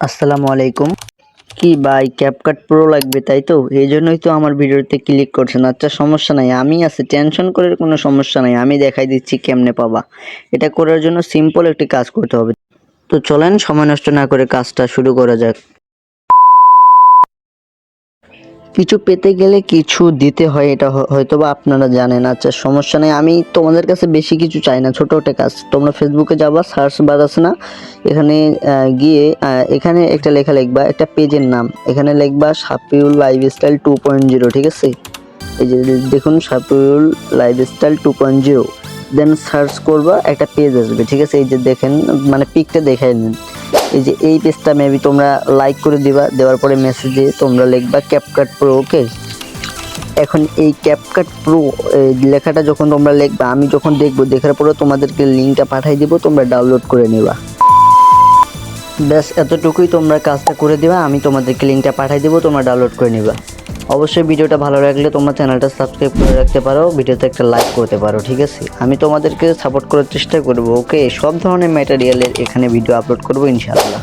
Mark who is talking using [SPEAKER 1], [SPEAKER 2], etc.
[SPEAKER 1] আসসালামু আলাইকুম। কি ভাই ক্যাপকাট প্রো লাগবে, তাই তো? এই জন্যই তো আমার ভিডিওতে ক্লিক করছেন। আচ্ছা সমস্যা নাই। আমি আছে টেনশন করার কোনো সমস্যা নাই। আমি দেখাই দিচ্ছি কেমনে পাবা। এটা করার জন্য সিম্পল একটি কাজ করতে হবে। তো চলেন, সময় নষ্ট না করে কাজটা শুরু করা যাক। কিছু পেতে গেলে কিছু দিতে হয়, এটা হয়তো বা আপনারা জানেন। আচ্ছা সমস্যা নেই। আমি তোমাদের কাছে বেশি কিছু চাই না, ছোট একটা কাজ। তোমরা ফেসবুকে যাবা সার্চ বার আছে না? এখানে গিয়ে এখানে একটা লেখা লিখবা, একটা পেজের নাম। এখানে লিখবা Sapiul lifestyle two point zero ঠিক আছে? এই যে দেখুন Sapiul lifestyle two point zero then search করবা, একটা পেজ আসবে, ঠিক আছে? এই যে দেখেন মানে পিকটা দেখাই নিন। এই যে এই পেজটা মেবি তোমরা লাইক করে দিবা, দেওয়ার পরে মেসেজ দিয়ে তোমরা লিখবা ক্যাপকাট প্রো ওকে এখন এই ক্যাপকাট প্রো লেখাটা যখন তোমরা লিখবা, আমি যখন দেখব, দেখার পরে তোমাদেরকে লিঙ্কটা পাঠিয়ে দিব, তোমরা ডাউনলোড করে নেবা। ব্যাস, এতটুকুই তোমরা কাজটা করে দেবা, আমি তোমাদেরকে লিঙ্কটা পাঠিয়ে দেবো, তোমরা ডাউনলোড করে নিবা। অবশ্যই ভিডিওটা ভালো লাগলে তোমরা চ্যানেলটা সাবস্ক্রাইব করে রাখতে পারো, ভিডিওতে একটা লাইক করতে পারো, ঠিক আছে? আমি তোমাদেরকে সাপোর্ট করার চেষ্টা করব ওকে সব ধরনের ম্যাটেরিয়ালের এখানে ভিডিও আপলোড করব, ইনশাআল্লাহ।